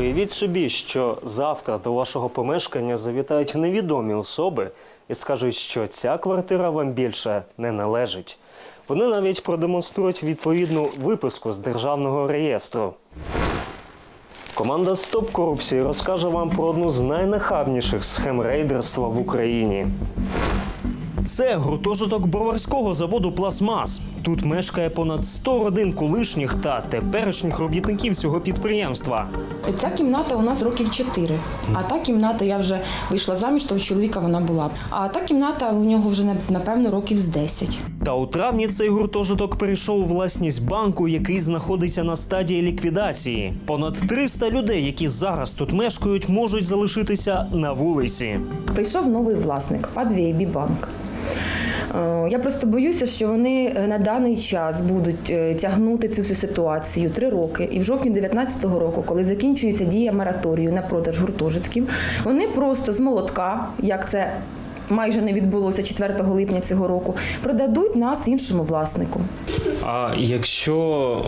Уявіть собі, що завтра до вашого помешкання завітають невідомі особи і скажуть, що ця квартира вам більше не належить. Вони навіть продемонструють відповідну виписку з державного реєстру. Команда Стоп корупції розкаже вам про одну з найнахабніших схем рейдерства в Україні. Це гуртожиток броварського заводу Пластмас. Тут мешкає понад 100 родин колишніх та теперішніх робітників цього підприємства. Ця кімната у нас років 4, а та кімната я вже вийшла заміж, то у чоловіка вона була. А та кімната у нього вже напевно років з 10. Та у травні цей гуртожиток перейшов у власність банку, який знаходиться на стадії ліквідації. Понад 300 людей, які зараз тут мешкають, можуть залишитися на вулиці. Прийшов новий власник Падвейбі банк. Е, Я просто боюся, що вони е, на даний час будуть е, тягнути цю всю ситуацію три роки. І в жовтні 2019 року, коли закінчується дія мораторію на продаж гуртожитків, вони просто з молотка, як це майже не відбулося 4 липня цього року, продадуть нас іншому власнику. А якщо,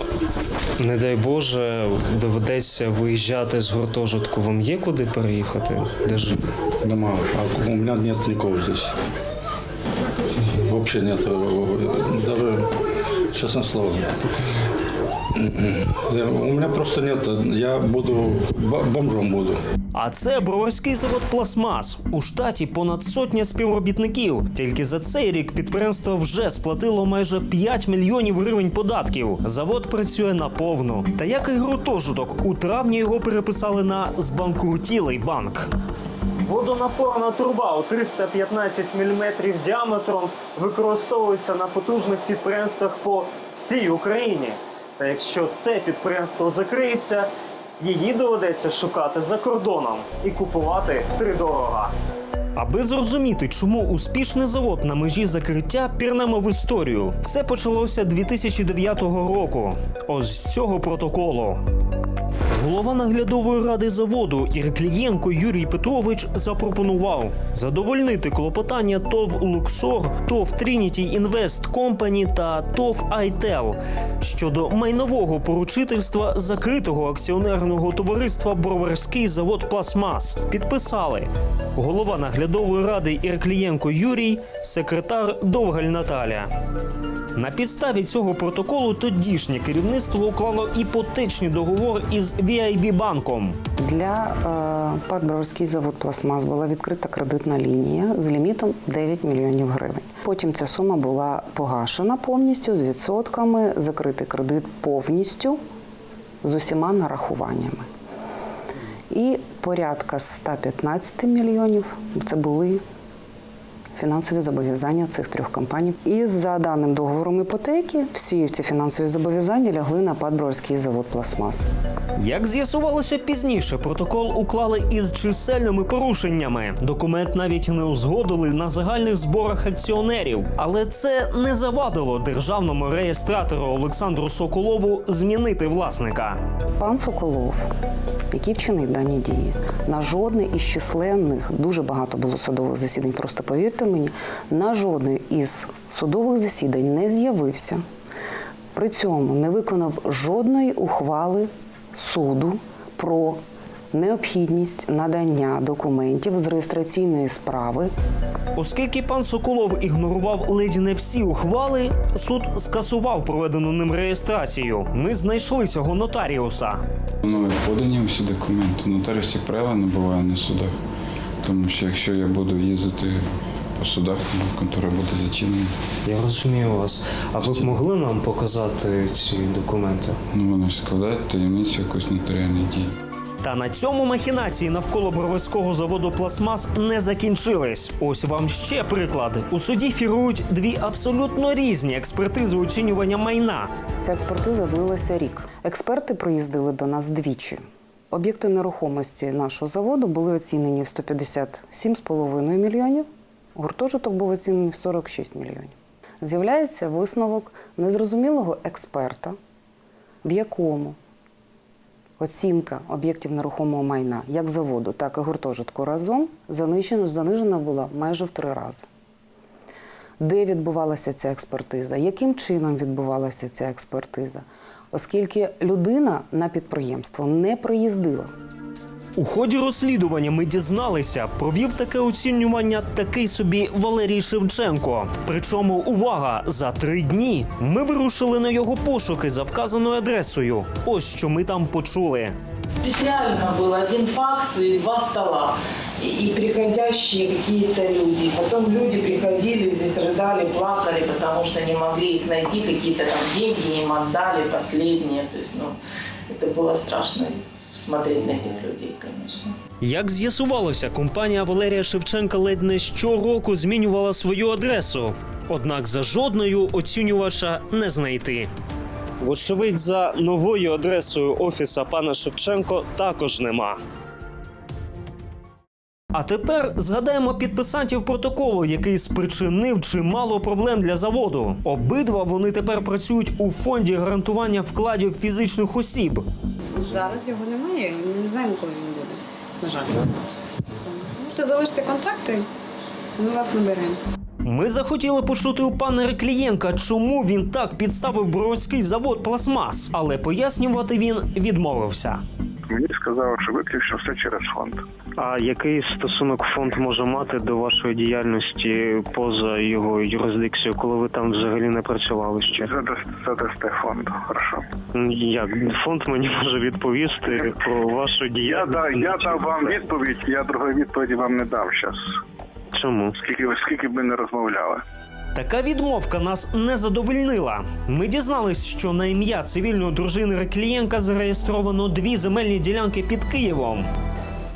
не дай Боже, доведеться виїжджати з гуртожитку, вам є куди переїхати? Де жити? Дома. А у меня нет никого здесь. Вообще нет. Даже, честное слово. У меня просто нет. Я буду бомжом буду. А це броварський завод Пластмас. У штаті понад сотня співробітників. Тільки за цей рік підприємство вже сплатило майже 5 мільйонів гривень податків. Завод працює наповну. Та як і гуртожиток, у травні його переписали на збанкрутілий банк. Водонапорна труба у 315 мм діаметром використовується на потужних підприємствах по всій Україні. Та якщо це підприємство закриється, її доведеться шукати за кордоном і купувати втридорога. Аби зрозуміти, чому успішний завод на межі закриття, пірнемо в історію. Все почалося 2009 року. Ось з цього протоколу. Голова наглядової ради заводу Ірклієнко Юрій Петрович запропонував задовольнити клопотання ТОВ Луксор, ТОВ Трініті Інвест Компані та ТОВ Айтел щодо майнового поручительства закритого акціонерного товариства Броварський завод Пластмас. Підписали голова наглядової ради Ірклієнко Юрій, секретар Довгаль Наталя. На підставі цього протоколу тодішнє керівництво уклало іпотечний договор із VIB банком. Для е, ПАД «Броварський завод Пластмас була відкрита кредитна лінія з лімітом 9 мільйонів гривень. Потім ця сума була погашена повністю з відсотками, закритий кредит повністю з усіма нарахуваннями. І порядка 115 мільйонів це були фінансові зобов'язання цих трьох компаній. І за даним договором іпотеки, всі ці фінансові зобов'язання лягли на ПАД завод Пластмас. Як з'ясувалося пізніше, протокол уклали із чисельними порушеннями. Документ навіть не узгодили на загальних зборах акціонерів, але це не завадило державному реєстратору Олександру Соколову змінити власника. Пан Соколов, який вчинив дані дії, на жодне із численних, дуже багато було судових засідань, просто повірте мені, на жодне із судових засідань не з'явився. При цьому не виконав жодної ухвали суду про необхідність надання документів з реєстраційної справи Оскільки пан Соколов ігнорував ледь не всі ухвали, суд скасував проведену ним реєстрацію. Ми знайшли цього нотаріуса. Мною подані усі документи. Нотаріусів правила не буває на судах. Тому що якщо я буду їздити по судах, то контора буде зачинена. Я розумію вас. А ви б могли нам показати ці документи? Ну вони ж складають таємницю якоїсь нотаріальної дії. Та на цьому махінації навколо броварського заводу Пластмас не закінчились. Ось вам ще приклад. У суді фігують дві абсолютно різні експертизи оцінювання майна. Ця експертиза длилася рік. Експерти приїздили до нас двічі. Об'єкти нерухомості нашого заводу були оцінені в 157,5 мільйонів. Гуртожиток був оцінений в 46 мільйонів. З'являється висновок незрозумілого експерта, в якому оцінка об'єктів нерухомого майна як заводу, так і гуртожитку разом занижена, занижена була майже в три рази. Де відбувалася ця експертиза? Яким чином відбувалася ця експертиза? Оскільки людина на підприємство не приїздила. У ході розслідування ми дізналися, провів таке оцінювання такий собі Валерій Шевченко. Причому увага за три дні ми вирушили на його пошуки за вказаною адресою. Ось що ми там почули. Здесь реально был один факс и два стола. И, и приходящие какие-то люди. Потом люди приходили, здесь рыдали, плакали, потому что не могли их найти, какие-то там деньги им отдали, последние. То есть, ну, это было страшно смотреть на этих людей, конечно. Як з'ясувалося, компанія Валерія Шевченка ледь не щороку змінювала свою адресу. Однак за жодною оцінювача не знайти. Вочевидь, за новою адресою офіса пана Шевченко також нема. А тепер згадаємо підписантів протоколу, який спричинив чимало проблем для заводу. Обидва вони тепер працюють у фонді гарантування вкладів фізичних осіб. Зараз його немає, ми не знаємо, коли він буде. На жаль. Тому Можете залишити контакти, ми вас наберемо. Ми захотіли почути у пана Реклієнка, чому він так підставив броварський завод пластмас, але пояснювати він відмовився. Мені сказали, що виключно все через фонд. А який стосунок фонд може мати до вашої діяльності поза його юрисдикцією, коли ви там взагалі не працювали ще? Задасте, фонду. Хорошо. Як фонд мені може відповісти про вашу діяльність? Я, да, я дав вам відповідь, я другої відповіді вам не дав зараз. Чому? Скільки скільки б ми не розмовляли. Така відмовка нас не задовольнила. Ми дізнались, що на ім'я цивільної дружини Реклієнка зареєстровано дві земельні ділянки під Києвом.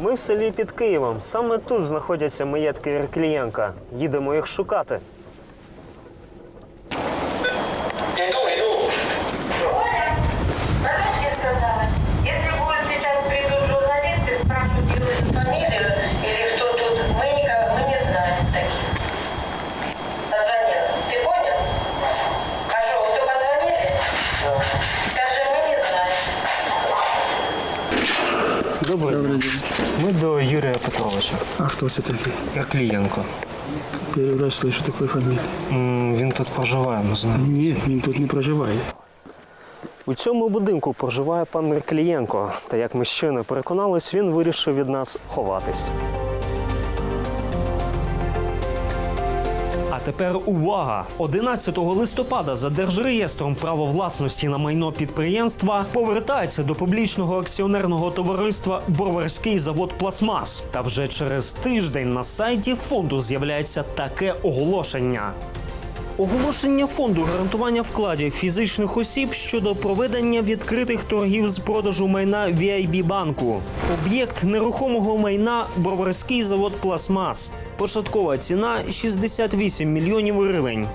Ми в селі під Києвом. Саме тут знаходяться маєтки Реклієнка. Їдемо їх шукати. Добрий день. Ми до Юрія Петровича. А хто це такий? Реклієнко. Перший раз слышу такої фамілії. Він тут проживає, ми знаємо. Ні, він тут не проживає. У цьому будинку проживає пан Клієнко. Та як ми щойно переконались, він вирішив від нас ховатись. Тепер увага! 11 листопада за держреєстром право власності на майно підприємства повертається до публічного акціонерного товариства Броварський завод Пластмас. Та вже через тиждень на сайті фонду з'являється таке оголошення. Оголошення фонду гарантування вкладів фізичних осіб щодо проведення відкритих торгів з продажу майна VIB банку. Об'єкт нерухомого майна Броварський завод Пластмас. Початкова ціна 68 мільйонів гривень.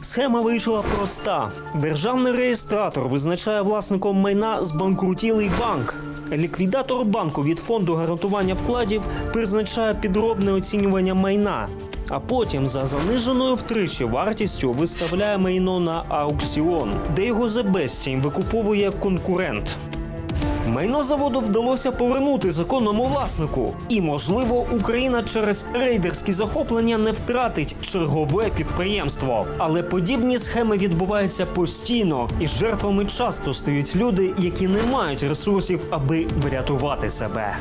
Схема вийшла проста: державний реєстратор визначає власником майна збанкрутілий банк. Ліквідатор банку від фонду гарантування вкладів призначає підробне оцінювання майна, а потім за заниженою втричі вартістю виставляє майно на аукціон, де його за безцінь викуповує конкурент. Майно заводу вдалося повернути законному власнику, і можливо, Україна через рейдерські захоплення не втратить чергове підприємство. Але подібні схеми відбуваються постійно, і жертвами часто стають люди, які не мають ресурсів, аби врятувати себе.